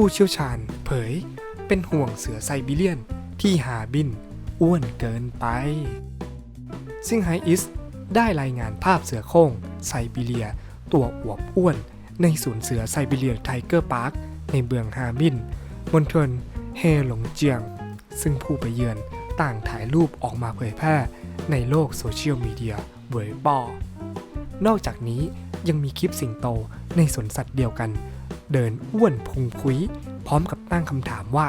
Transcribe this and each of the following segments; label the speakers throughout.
Speaker 1: ผู้เชี่ยวชาญ เผย เป็นห่วงเสือไซบีเรียนที่หาบิน อ้วนเกินไป ซิงไฮอิสได้รายงานภาพเสือโคร่งไซบีเรีย ตัวอวบอ้วน ในศูนย์เสือไซบีเรียไทเกอร์พาร์คในเมืองฮาบินมณฑลเฮหลงเจียง ซึ่งผู้ไปเยือนต่างถ่ายรูปออกมาเผยแพร่ในโลกโซเชียลมีเดียเวยปอนอกจากนี้ยังมีคลิปสิงโตในสวนสัตว์เดียวกัน เดินอ้วนพุงพุ้ยพร้อมกับตั้งคำถามว่า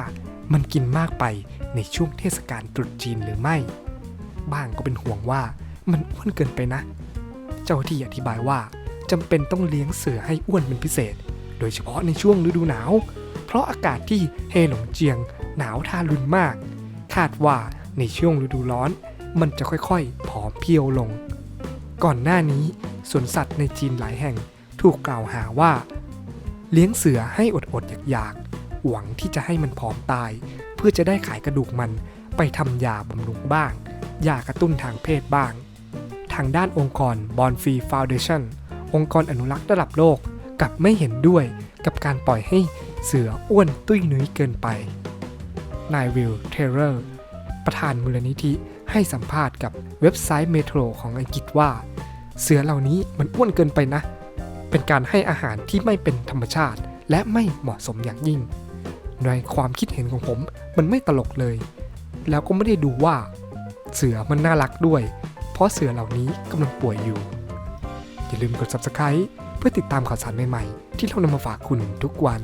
Speaker 1: มันกินมากไปในช่วงเทศกาลตรุษจีนหรือไม่ บ้างก็เป็นห่วงว่ามันอ้วนเกินไปนะ เจ้าที่อธิบายว่าจำเป็นต้องเลี้ยงเสือให้อ้วนเป็นพิเศษ โดยเฉพาะในช่วงฤดูหนาว เพราะอากาศที่เฮหลงเจียงหนาวทารุณมาก คาดว่าในช่วงฤดูร้อน มันจะค่อยๆผอมเพียวลง ก่อนหน้านี้สวนสัตว์ในจีนหลายแห่งถูกกล่าวหาว่า เลี้ยงเสือให้อดๆอยากๆหวังที่จะให้มันผอมตาย เพื่อจะได้ขายกระดูกมันไปทำยาบำรุงบ้าง ยากระตุ้นทางเพศบ้าง ทางด้านองค์กร Born Free Foundation องค์กรอนุรักษ์ระดับโลกกลับไม่เห็นด้วยกับการปล่อยให้เสืออ้วนตุ้ยนุ้ยเกินไปนายวิลเทเลอร์ประธานมูลนิธิให้สัมภาษณ์กับเว็บไซต์เมโทรของอังกฤษว่า เสือเหล่านี้มันอ้วนเกินไปนะ เป็นการให้อาหารที่ไม่เป็นธรรมชาติ และไม่เหมาะสมอย่างยิ่ง ในความคิดเห็นของผมมันไม่ตลกเลย แล้วก็ไม่ได้ดูว่า เสือมันน่ารักด้วย เพราะเสือเหล่านี้กำลังป่วยอยู่ อย่าลืมกด subscribe เพื่อติดตามข่าวสารใหม่ๆ ที่เรานำมาฝากคุณทุกวัน